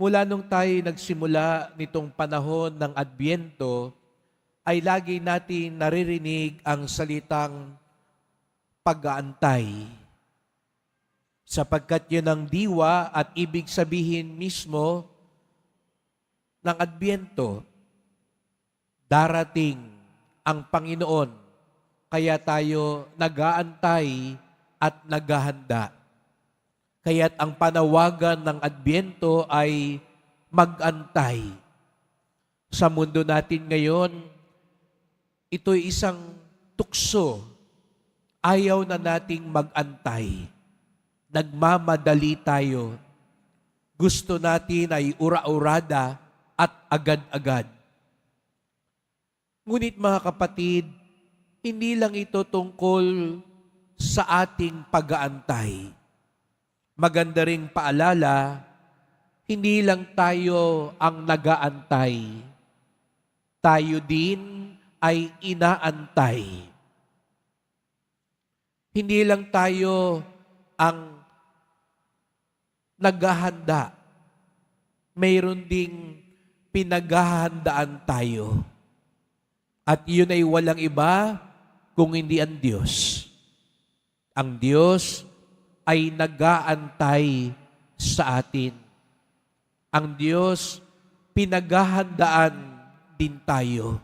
Mula nung tayo nagsimula nitong panahon ng Adbyento, ay lagi natin naririnig ang salitang pag-aantay. Sapagkat yun ang diwa at ibig sabihin mismo ng Adbyento, darating ang Panginoon, kaya tayo nag-aantay at naghahanda. Kaya't ang panawagan ng Adbyento ay mag-antay. Sa mundo natin ngayon, ito'y isang tukso. Ayaw na nating mag-antay. Nagmamadali tayo. Gusto natin ay ura-urada at agad-agad. Ngunit mga kapatid, hindi lang ito tungkol sa ating pag-aantay maganda ring paalala, hindi lang tayo ang nagaantay. Tayo din ay inaantay. Hindi lang tayo ang naghahanda. Mayroon ding pinaghahandaan tayo. At yun ay walang iba kung hindi ang Diyos. Ang Diyos ay nag-aantay sa atin. Ang Diyos, pinaghahandaan din tayo.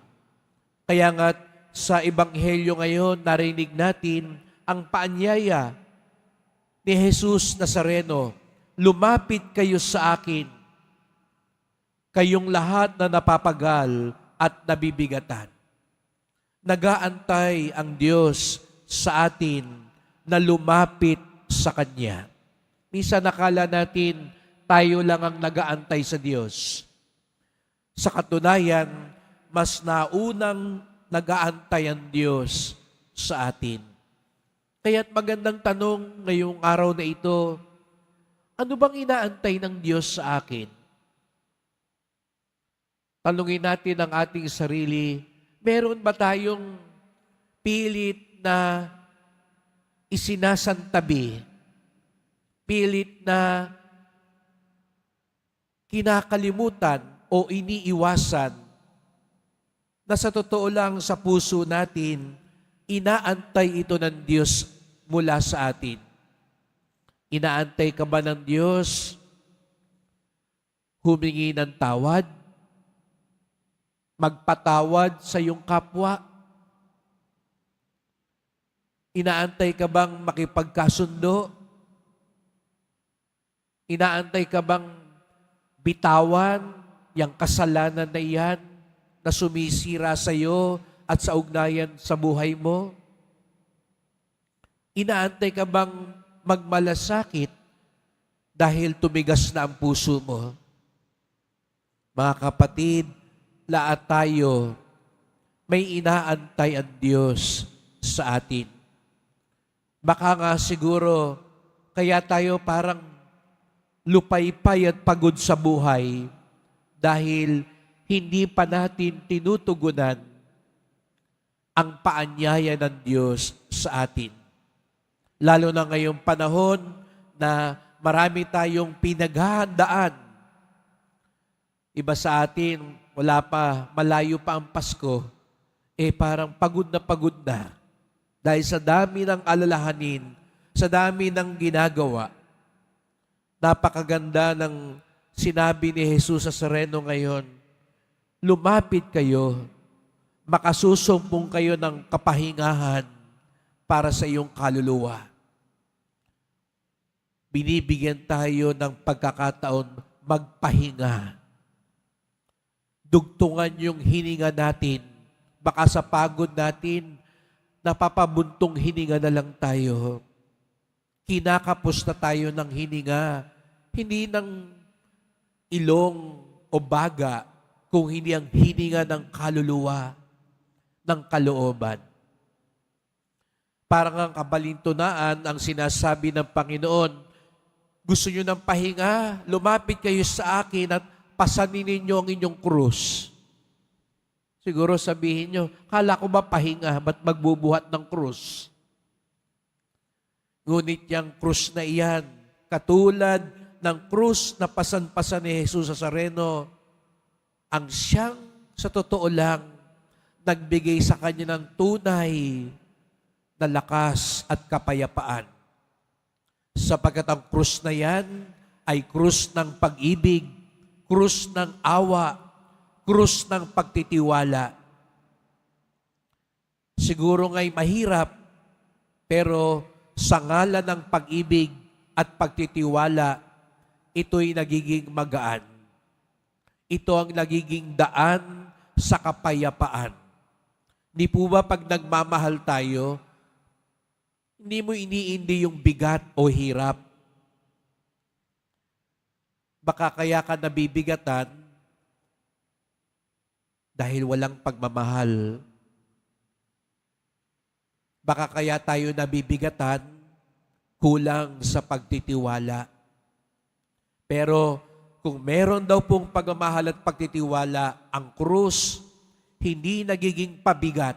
Kaya nga sa Ebanghelyo ngayon, narinig natin ang paanyaya ni Jesus Nazareno, lumapit kayo sa akin, kayong lahat na napapagal at nabibigatan. Nagaantay ang Diyos sa atin na lumapit sa Kanya. Misa nakala natin tayo lang ang nagaantay sa Diyos. Sa katunayan, mas naunang nagaantay ang Diyos sa atin. Kaya't magandang tanong ngayong araw na ito, ano bang inaantay ng Diyos sa akin? Tanungin natin ang ating sarili, meron ba tayong pilit na isinasantabi, pilit na kinakalimutan o iniiwasan na sa totoo lang sa puso natin, inaantay ito ng Diyos mula sa atin. Inaantay ka ba ng Diyos humingi ng tawad? Magpatawad sa iyong kapwa? Inaantay ka bang makipagkasundo? Inaantay ka bang bitawan yung kasalanan na iyan na sumisira sa iyo at sa ugnayan sa buhay mo? Inaantay ka bang magmalasakit dahil tumigas na ang puso mo? Mga kapatid, lahat tayo may inaantay ang Diyos sa atin. Baka nga siguro, kaya tayo parang lupaypay at pagod sa buhay dahil hindi pa natin tinutugunan ang paanyaya ng Diyos sa atin. Lalo na ngayong panahon na marami tayong pinaghahandaan. Iba sa atin, wala pa, malayo pa ang Pasko, eh parang pagod na pagod na dahil sa dami ng alalahanin, sa dami ng ginagawa, napakaganda ng sinabi ni Jesus sa Sereno ngayon, lumapit kayo, makasusumpong kayo ng kapahingahan para sa iyong kaluluwa. Binibigyan tayo ng pagkakataon magpahinga. Dugtungan yung hininga natin. Baka sa pagod natin, napapabuntong hininga na lang tayo. Kinakapos na tayo ng hininga, hindi ng ilong o baga, kung hindi ang hininga ng kaluluwa, ng kalooban. Parang ang kabalintunaan ang sinasabi ng Panginoon, gusto nyo ng pahinga, lumapit kayo sa akin at pasanin ninyo ang inyong krus. Siguro sabihin nyo, kala ko ba pahinga, ba't magbubuhat ng krus? Ngunit yung krus na iyan, katulad ng krus na pasan-pasan ni Jesus sa Sareno, ang siyang sa totoo lang nagbigay sa kanya ng tunay na lakas at kapayapaan. Sapagkat ang krus na yan ay krus ng pag-ibig, krus ng awa, krus ng pagtitiwala. Siguro nga'y mahirap, pero sa ngalan ng pag-ibig at pagtitiwala, ito'y nagiging magaan. Ito ang nagiging daan sa kapayapaan. Hindi po ba pag nagmamahal tayo, hindi mo iniindi yung bigat o hirap. Baka kaya ka nabibigatan dahil walang pagmamahal. Baka kaya tayo nabibigatan kulang sa pagtitiwala. Pero kung meron daw pong pagmamahal at pagtitiwala, ang krus hindi nagiging pabigat.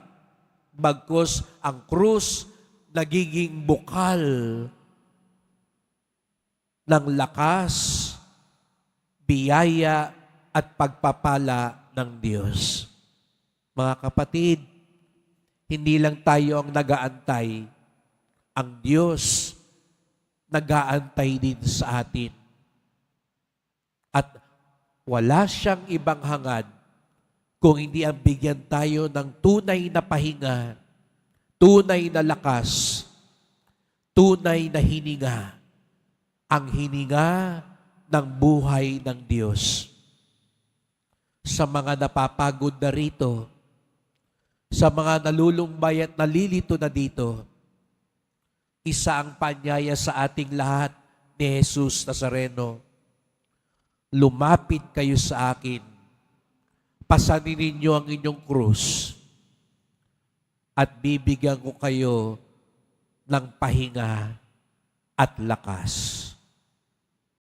Bagkus ang krus nagiging bukal ng lakas, biyaya at pagpapala ng Diyos. Mga kapatid, hindi lang tayo ang nagaantay. Ang Diyos nagaantay din sa atin. At wala siyang ibang hangad kung hindi ang bigyan tayo ng tunay na pahinga, tunay na lakas, tunay na hininga, ang hininga ng buhay ng Diyos. Sa mga napapagod na rito, sa mga nalulumbay at nalilito na dito, isa ang panyaya sa ating lahat ni Jesus Nazareno. Lumapit kayo sa akin. Pasanin ninyo ang inyong krus at bibigyan ko kayo ng pahinga at lakas.